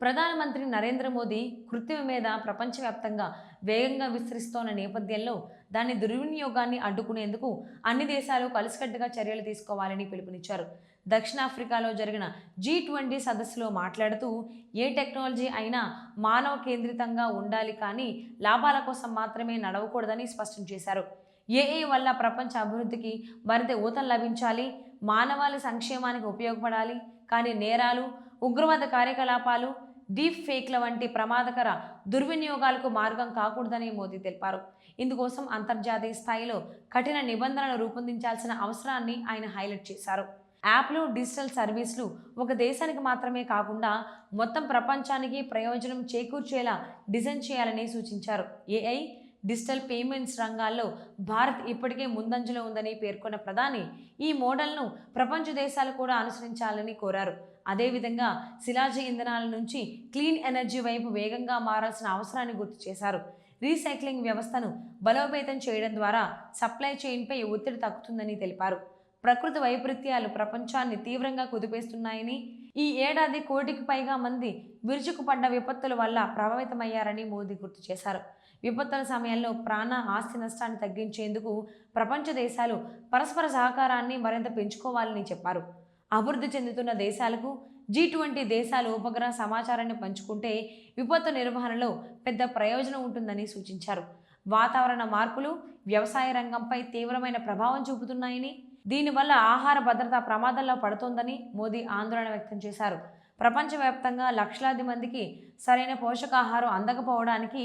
ప్రధానమంత్రి నరేంద్ర మోదీ కృత్రిమ మీద ప్రపంచవ్యాప్తంగా వేగంగా విస్తరిస్తోన్న నేపథ్యంలో దాని దుర్వినియోగాన్ని అడ్డుకునేందుకు అన్ని దేశాలు కలిసికట్టుగా చర్యలు తీసుకోవాలని పిలుపునిచ్చారు. దక్షిణాఫ్రికాలో జరిగిన జీ ట్వంటీ సదస్సులో మాట్లాడుతూ ఏ టెక్నాలజీ అయినా మానవ కేంద్రితంగా ఉండాలి కానీ లాభాల కోసం మాత్రమే నడవకూడదని స్పష్టం చేశారు. ఏఏ వల్ల ప్రపంచ అభివృద్ధికి మరింత ఊతం లభించాలి? మానవాళి సంక్షేమానికి ఉపయోగపడాలి? కానీ నేరాలు ఉగ్రవాద కార్యకలాపాలు డీప్ ఫేక్ల వంటి ప్రమాదకర దుర్వినియోగాలకు మార్గం కాకూడదని మోదీ తెలిపారు. ఇందుకోసం అంతర్జాతీయ స్థాయిలో కఠిన నిబంధనలు రూపొందించాల్సిన అవసరాన్ని ఆయన హైలైట్ చేశారు. యాప్లు డిజిటల్ సర్వీసులు ఒక దేశానికి మాత్రమే కాకుండా మొత్తం ప్రపంచానికి ప్రయోజనం చేకూర్చేలా డిజైన్ చేయాలని సూచించారు. ఏఐ డిజిటల్ పేమెంట్స్ రంగాల్లో భారత్ ఇప్పటికే ముందంజలో ఉందని పేర్కొన్న ప్రధాని ఈ మోడల్ను ప్రపంచ దేశాలు కూడా అనుసరించాలని కోరారు. అదేవిధంగా శిలాజ ఇంధనాల నుంచి క్లీన్ ఎనర్జీ వైపు వేగంగా మారాల్సిన అవసరాన్ని గుర్తు చేశారు. రీసైక్లింగ్ వ్యవస్థను బలోపేతం చేయడం ద్వారా సప్లై చైన్పై ఒత్తిడి తగ్గుతుందని తెలిపారు. ప్రకృతి వైపరీత్యాలు ప్రపంచాన్ని తీవ్రంగా కుదిపేస్తున్నాయని ఈ ఏడాది కోటికి పైగా మంది విరుచుకుపడ్డ విపత్తుల వల్ల ప్రభావితమయ్యారని మోదీ గుర్తు చేశారు. విపత్తుల సమయంలో ప్రాణ ఆస్తి నష్టాన్ని తగ్గించేందుకు ప్రపంచ దేశాలు పరస్పర సహకారాన్ని మరింత పెంచుకోవాలని చెప్పారు. అభివృద్ధి చెందుతున్న దేశాలకు జీ ట్వంటీ దేశాలు ఉపగ్రహ సమాచారాన్ని పంచుకుంటే విపత్తు నిర్వహణలో పెద్ద ప్రయోజనం ఉంటుందని సూచించారు. వాతావరణ మార్పులు వ్యవసాయ రంగంపై తీవ్రమైన ప్రభావం చూపుతున్నాయని దీనివల్ల ఆహార భద్రత ప్రమాదంలో పడుతోందని మోదీ ఆందోళన వ్యక్తం చేశారు. ప్రపంచవ్యాప్తంగా లక్షలాది మందికి సరైన పోషకాహారం అందకపోవడానికి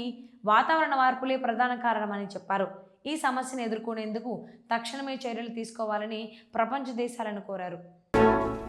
వాతావరణ మార్పులే ప్రధాన కారణమని చెప్పారు. ఈ సమస్యను ఎదుర్కొనేందుకు తక్షణమే చర్యలు తీసుకోవాలని ప్రపంచ దేశాలను కోరారు. thank you